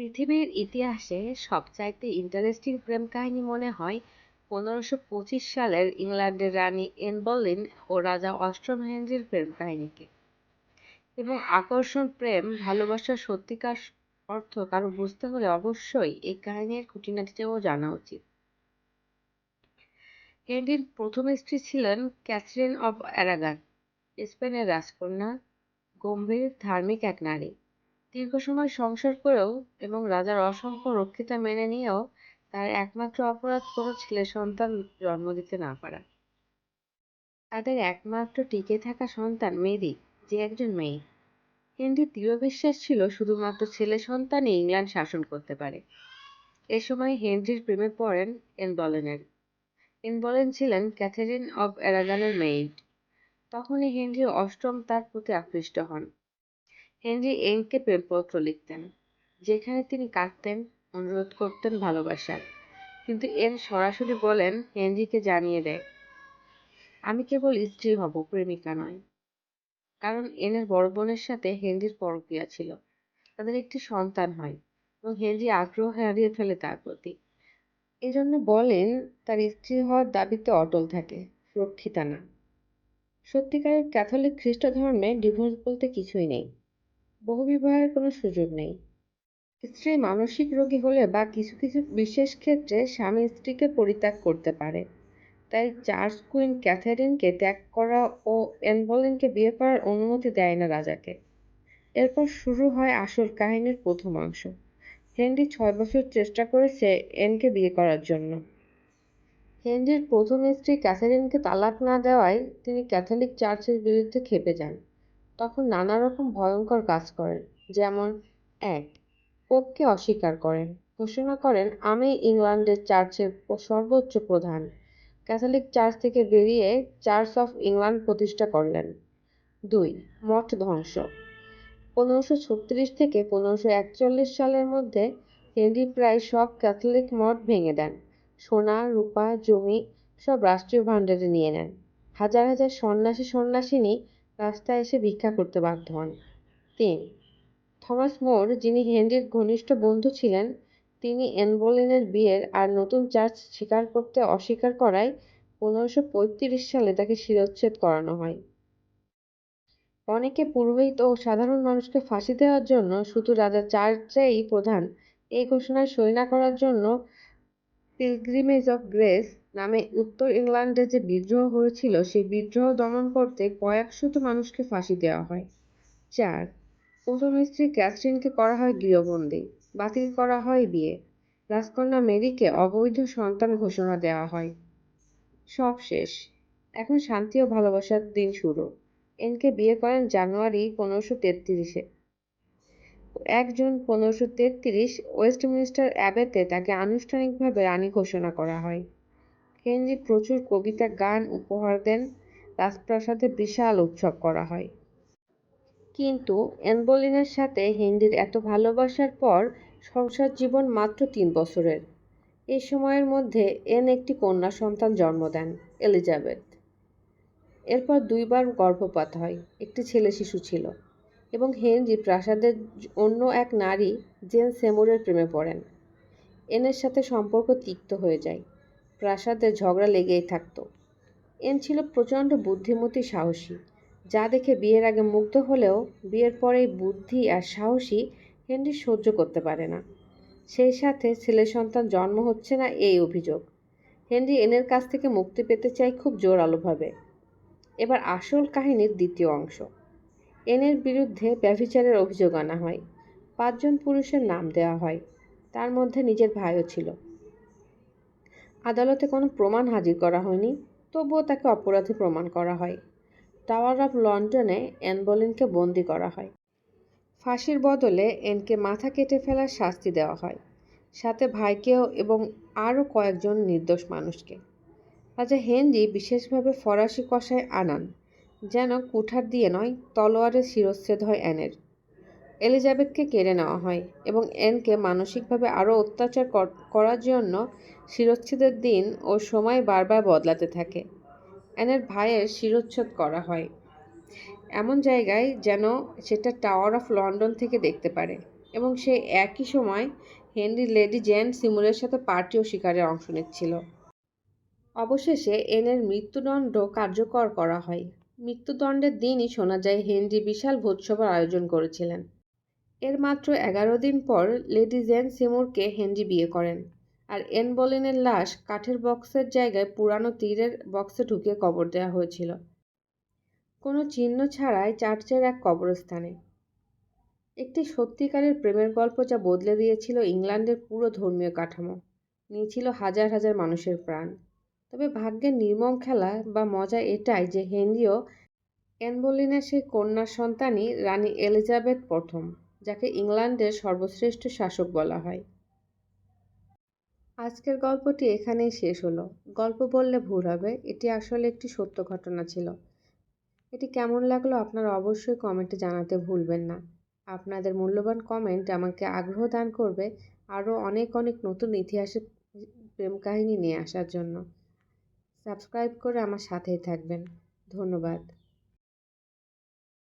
পৃথিবীর ইতিহাসে সবচাইতে ইন্টারেস্টিং প্রেম কাহিনী মনে হয় পনেরোশো পঁচিশ সালের ইংল্যান্ডের রানী এন বলিন ও রাজা অষ্টম হেনরির প্রেম কাহিনীকে। এবং আকর্ষণ, প্রেম ভালোবাসার সত্যিকার অর্থ কারও বুঝতে হলে অবশ্যই এই কাহিনীর খুঁটিনাটিও জানা উচিত। হেনরির প্রথম স্ত্রী ছিলেন ক্যাথরিন অব অ্যারাগান, স্পেনের রাজকন্যা, গম্ভীর, ধার্মিক এক নারী। দীর্ঘ সময় সংসার করেও এবং রাজার অসংখ্য রক্ষিতা মেনে নিয়েও তার একমাত্র অপরাধ কোনো ছেলে সন্তান জন্ম দিতে না পারা। তাদের একমাত্র টিকে থাকা সন্তান মেরি, যে একজন মেয়ে। হেনরির দৃঢ় বিশ্বাস ছিল শুধুমাত্র ছেলে সন্তানই ইংল্যান্ড শাসন করতে পারে। এ সময় হেনরির প্রেমে পড়েন এন বলেনের এন বলেন ছিলেন ক্যাথেরিন অব অ্যারাগানের মেইড তখনই হেনরি অষ্টম তার প্রতি আকৃষ্ট হন। হেনরি এনকে প্রেমপত্র লিখতেন, যেখানে তিনি কাঁদতেন, অনুরোধ করতেন, ভালোবাসার। কিন্তু এন সরাসরি বলেন হেনরিকে জানিয়ে দেয়, আমি কেবল স্ত্রী হব, প্রেমিকা নয়। কারণ এনের বড় বোনের সাথে হেনরির পরকীয়া ছিল। তাদের একটি সন্তান হয় এবং হেনরি আগ্রহ হারিয়ে ফেলে তার প্রতি। এজন্য বলেন, তার স্ত্রী হওয়ার দাবিতে অটল থাকে রক্ষিতা না। সত্যিকারের ক্যাথলিক খ্রিস্ট ধর্মে ডিভোর্স বলতে কিছুই নেই। বহুবিবাহের কোনো সুযোগ নেই। স্ত্রী মানসিক রোগী হলে বা কিছু কিছু বিশেষ ক্ষেত্রে স্বামী স্ত্রীকে পরিত্যাগ করতে পারে। তাই চার্লস কুইন ক্যাথারিনকে ত্যাগ করা ও এন বলেনকে বিয়ে করার অনুমতি দেয় না রাজাকে। এরপর শুরু হয় আসল কাহিনীর প্রথম অংশ। হেনরি ছয় বছর চেষ্টা করেছে এনকে বিয়ে করার জন্য। হেনরির প্রথম স্ত্রী ক্যাথারিনকে তালাক না দেওয়ায় তিনি ক্যাথলিক চার্চের বিরুদ্ধে খেপে যান। তখন নানা রকম ভয়ঙ্কর কাজ করেন, যেমন, এক পোপকে অস্বীকার করেন। ঘোষণা করেন, আমি ইংল্যান্ডের চার্চের সর্বোচ্চ প্রধান। ক্যাথলিক চার্চ থেকে বেরিয়ে চার্চ অফ ইংল্যান্ড প্রতিষ্ঠা করলেন। দুই, মঠ ধ্বংস। পনেরোশো ছত্রিশ থেকে পনেরোশো একচল্লিশ সালের মধ্যে হেনরি প্রায় সব ক্যাথলিক মঠ ভেঙে দেন। সোনা, রূপা, জমি সব রাষ্ট্রীয় ভাণ্ডারে নিয়ে নেন। হাজার হাজার সন্ন্যাসী সন্ন্যাসিনী রাস্তায় এসে ভিক্ষা করতে বাধ্য হন। তিন, থমাস মোর, যিনি হেনরির ঘনিষ্ঠ বন্ধু ছিলেন, তিনি এন বোলেনের বিয়ের আর নতুন চার্চ স্বীকার করতে অস্বীকার করায় পনেরোশো পঁয়ত্রিশ সালে তাকে শিরোচ্ছেদ করানো হয়। অনেকে পুরোহিত ও সাধারণ মানুষকে ফাঁসি দেওয়ার জন্য শুধু রাজা চার্চেই প্রধান। এই ঘোষণায় সই না করার জন্য পিলগ্রিমেজ অফ গ্রেস নামে উত্তর ইংল্যান্ডে যে বিদ্রোহ হয়েছিল, সেই বিদ্রোহ দমন করতে কয়েকশত মানুষকে ফাঁসি দেওয়া হয়। চার, প্রথম স্ত্রী ক্যাথরিনকে করা হয় গৃহবন্দী, বাতিল করা হয় বিয়ে। রাজকন্যা মেরিকে অবৈধ সন্তান ঘোষণা দেওয়া হয়। সব শেষ। এখন শান্তি ও ভালোবাসার দিন শুরু। এনকে বিয়ে করেন জানুয়ারি পনেরোশো তেত্রিশে। এক জুন পনেরোশো তেত্রিশ ওয়েস্টমিনিস্টার অ্যাবেতে তাকে আনুষ্ঠানিকভাবে রানী ঘোষণা করা হয়। হেনরি প্রচুর কবিতা, গান উপহার দেন। রাজপ্রাসাদে বিশাল উৎসব করা হয়। কিন্তু অ্যানবলিনের সাথে হেনরির এত ভালোবাসার পর সংসার জীবন মাত্র তিন বছরের। এই সময়ের মধ্যে এন একটি কন্যা সন্তান জন্ম দেন, এলিজাবেথ। এরপর দুইবার গর্ভপাত হয়, একটি ছেলে শিশু ছিল এবং হেনরি প্রাসাদের অন্য এক নারী জেন সেমুরের প্রেমে পড়েন। এনের সাথে সম্পর্ক তিক্ত হয়ে যায়। প্রাসাদে ঝগড়া লেগেই থাকতো। এন ছিল প্রচণ্ড বুদ্ধিমতী সাহসী। যা দেখে বিয়ের আগে মুগ্ধ হলেও বিয়ের পরেই বুদ্ধি আর সাহসী হেনরি সহ্য করতে পারে না। সেই সাথে ছেলে সন্তান জন্ম হচ্ছে না এই অভিযোগ। হেনরি এনের কাছ থেকে মুক্তি পেতে চায় খুব জোরালোভাবে এবার আসল কাহিনীর দ্বিতীয় অংশ। এনের বিরুদ্ধে ব্যভিচারের অভিযোগ আনা হয়। পাঁচজন পুরুষের নাম দেওয়া হয়। তার মধ্যে নিজের ভাইও ছিল। আদালতে কোনো প্রমাণ হাজির করা হয়নি, তবুও তাকে অপরাধী প্রমাণ করা হয়। টাওয়ার অফ লন্ডনে অ্যান বলিনকে বন্দি করা হয়। ফাঁসির বদলে এনকে মাথা কেটে ফেলার শাস্তি দেওয়া হয়। সাথে ভাইকেও এবং আরও কয়েকজন নির্দোষ মানুষকে। রাজা হেনরি বিশেষভাবে ফরাসি কষায় আনান, যেন কুঠার দিয়ে নয়, তলোয়ারের শিরচ্ছেদ হয় অ্যানের এলিজাবেথকে কেড়ে নেওয়া হয় এবং এনকে মানসিকভাবে আরও অত্যাচার করার জন্য শিরচ্ছেদের দিন ও সময় বারবার বদলাতে থাকে। অ্যানের ভাইয়ের শিরোচ্ছেদ করা হয়। এমন জায়গায় যেন সেটা টাওয়ার অফ লন্ডন থেকে দেখতে পারে এবং সে একই সময় হেনরি লেডি জেন সিমুরের সাথে পার্টি ও শিকারে অংশ নিচ্ছিল। অবশেষে এনের মৃত্যুদণ্ড কার্যকর করা হয়। মৃত্যুদণ্ডের দিনই শোনা যায় হেনরি বিশাল ভোজসভার আয়োজন করেছিলেন। এর মাত্র এগারো দিন পর লেডি জেন সিমুরকে হেনরি বিয়ে করেন। আর এন বলিনের লাশ কাঠের বক্সের জায়গায় পুরানো তীরের বক্সে ঢুকে কবর দেওয়া হয়েছিল। কোনো চিহ্ন ছাড়াই চার্চের এক কবরস্থানে। একটি সত্যিকারের প্রেমের গল্প যা বদলে দিয়েছিল ইংল্যান্ডের পুরো ধর্মীয় কাঠামো। নিয়েছিল হাজার হাজার মানুষের প্রাণ। তবে ভাগ্যের নির্মম খেলা বা মজা এটাই যে হেনরিও অ্যান বোলিনের সেই কন্যার সন্তানই রানী এলিজাবেথ প্রথম। যাকে ইংল্যান্ডের সর্বশ্রেষ্ঠ শাসক বলা হয়। আজকের গল্পটি এখানেই শেষ হলো। গল্প বললে ভুল হবে। এটি আসলে একটি সত্য ঘটনা ছিল। এটি কেমন লাগল আপনারা অবশ্যই কমেন্টে জানাতে ভুলবেন না। আপনাদের মূল্যবান কমেন্ট আমাকে আগ্রহ দান করবে আরও অনেক অনেক নতুন ইতিহাসের প্রেম কাহিনী নিয়ে আসার জন্য। সাবস্ক্রাইব করে আমার সাথেই থাকবেন। ধন্যবাদ।